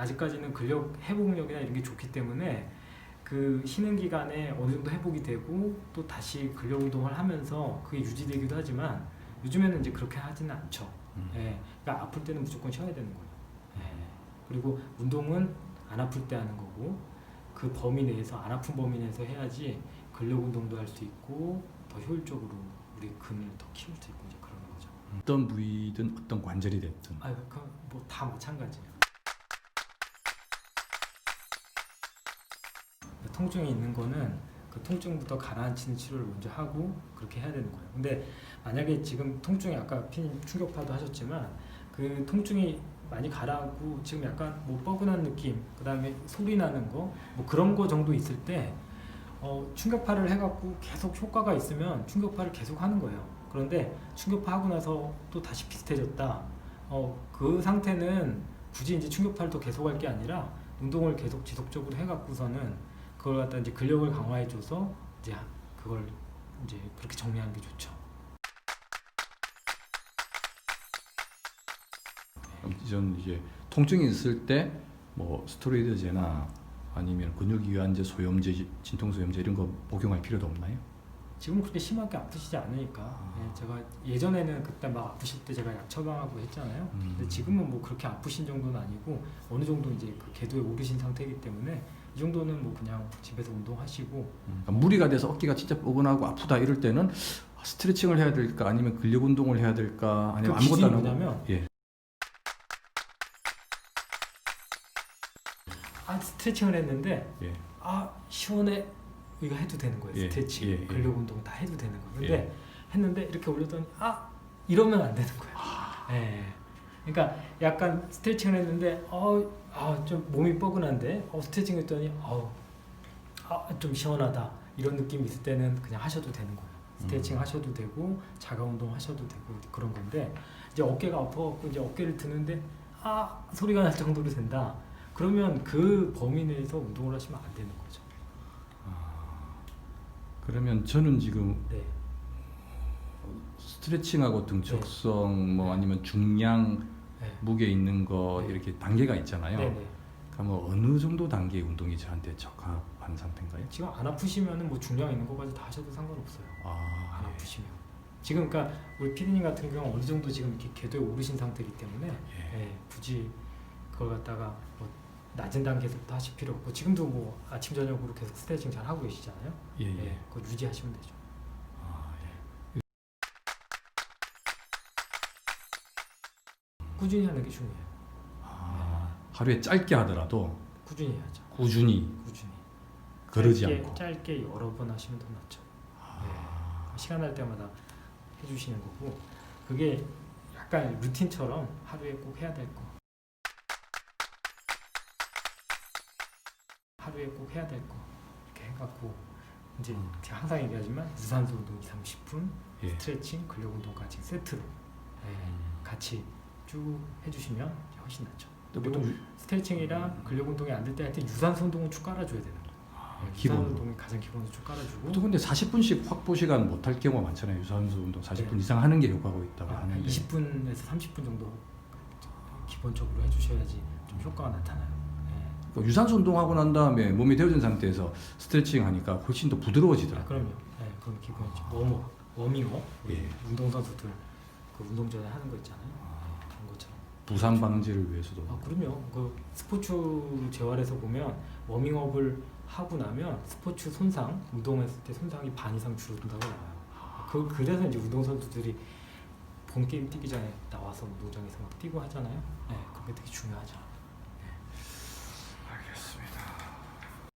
아직까지는 근력 회복력이나 이런 게 좋기 때문에 그 쉬는 기간에 어느 정도 회복이 되고 또 다시 근력 운동을 하면서 그게 유지되기도 하지만 요즘에는 이제 그렇게 하지는 않죠. 음. 예, 그러니까 아플 때는 무조건 쉬어야 되는 거예요. 예. 그리고 운동은 안 아플 때 하는 거고 그 범위 내에서 안 아픈 범위 내에서 해야지 근력 운동도 할 수 있고 더 효율적으로 우리 근을 더 키울 수 있고 이제 그런 거죠. 어떤 부위든 어떤 관절이 됐든 아, 그뭐다 마찬가지예요. 통증이 있는 거는 그 통증부터 가라앉히는 치료를 먼저 하고 그렇게 해야 되는 거예요. 근데 만약에 지금 통증이 아까 피님 충격파도 하셨지만 그 통증이 많이 가라앉고 지금 약간 뭐 뻐근한 느낌, 그 다음에 소리 나는 거, 뭐 그런 거 정도 있을 때 어, 충격파를 해갖고 계속 효과가 있으면 충격파를 계속 하는 거예요. 그런데 충격파 하고 나서 또 다시 비슷해졌다. 어, 그 상태는 굳이 이제 충격파를 더 계속할 게 아니라 운동을 계속 지속적으로 해갖고서는 그걸 갖다 이제 근력을 강화해줘서 이제 그걸 이제 그렇게 정리하는 게 좋죠. 전 이제 통증이 있을 때 뭐 스테로이드제나 아니면 근육이완제, 소염제, 진통소염제 이런 거 복용할 필요도 없나요? 지금 그렇게 심하게 아프시지 않으니까 아. 예, 제가 예전에는 그때 막 아프실 때 제가 약 처방하고 했잖아요. 음. 근데 지금은 뭐 그렇게 아프신 정도는 아니고 어느 정도 이제 그 궤도에 오르신 상태이기 때문에 이 정도는 뭐 그냥 집에서 운동하시고 음, 그러니까 무리가 돼서 어깨가 진짜 뻐근하고 아프다 이럴 때는 스트레칭을 해야 될까 아니면 근력 운동을 해야 될까 아니면 그 아무것도 안 기준이 하고 뭐냐면 예. 아 스트레칭을 했는데 예. 아 시원해 이거 해도 되는 거예요 예, 스트레칭 예, 예. 근력 운동 다 해도 되는 거예요 근데 예. 했는데 이렇게 올렸더니 아 이러면 안 되는 거예요 아. 예 그러니까 약간 스트레칭을 했는데 어 아 좀 몸이 뻐근한데? 어 스트레칭 했더니 어 아 좀 시원하다. 이런 느낌 있을 때는 그냥 하셔도 되는 거예요. 스트레칭 음. 하셔도 되고 자가 운동 하셔도 되고 그런 건데 이제 어깨가 아파갖고 이제 어깨를 드는데 아 소리가 날 정도로 된다. 그러면 그 범위 내에서 운동을 하시면 안 되는 거죠. 그러면 저는 지금 네. 스트레칭하고 등척성 뭐 아니면 중량 네. 무게 있는 거 네. 이렇게 단계가 있잖아요. 네네 그러니까 뭐 어느 정도 단계의 운동이 저한테 적합한 상태인가요? 지금 안 아프시면은 뭐 중량 있는 거까지 다 하셔도 상관없어요 안 아, 예. 아프시면 지금 그러니까 우리 피디님 같은 경우 어느 정도 지금 이렇게 궤도에 오르신 상태이기 때문에 예. 예, 굳이 그걸 갖다가 뭐 낮은 단계에서부터 하실 필요 없고 지금도 뭐 아침 저녁으로 계속 스트레칭 잘 하고 계시잖아요. 예, 예, 예. 그거 유지하시면 되죠. 꾸준히 하는 게 중요해요. 아, 하루에 짧게 하더라도 꾸준히 해야죠. 꾸준히 꾸준히. 거르지 짧게, 않고. 짧게 여러 번 하시면 더 낫죠. 아, 시간 날 때마다 해주시는 거고 그게 약간 루틴처럼 하루에 꼭 해야 될 거. 하루에 꼭 해야 될 거. 이렇게 해갖고 이제 음. 제가 항상 얘기하지만 유산소 운동 2, 30분, 예. 스트레칭, 근력 운동까지 세트로 예, 음. 같이 쭉 해주시면 훨씬 낫죠. 보통 유- 스트레칭이랑 근력 운동이 안 될때할때 유산소 운동은 쭉 깔아줘야 되는 거예요. 아, 예, 유산소 기본. 운동이 가장 기본으로 쭉 깔아주고 보통 근데 40분씩 확보 시간 못 할 경우가 많잖아요. 유산소 운동 40분 네. 이상 하는 게 효과가 있다고 아, 하는데. 20분에서 30분 정도 기본적으로 해주셔야지 좀 효과가 나타나요. 예. 그러니까 유산소 운동하고 난 다음에 몸이 데워진 상태에서 스트레칭 하니까 훨씬 더 아, 부드러워지더라고요. 그럼요. 예, 그건 기본이죠. 워밍업. 우리 예. 운동선수들 그 운동 전에 하는 거 있잖아요. 부상 방지를 위해서도. 아, 그럼요. 그 스포츠 재활에서 보면 워밍업을 하고 나면 스포츠 손상, 운동했을 때 손상이 반 이상 줄어든다고 나와요. 그 그래서 이제 운동 선수들이 본 게임 뛰기 전에 나와서 운동장에서 막 뛰고 하잖아요. 네, 그게 되게 중요하죠.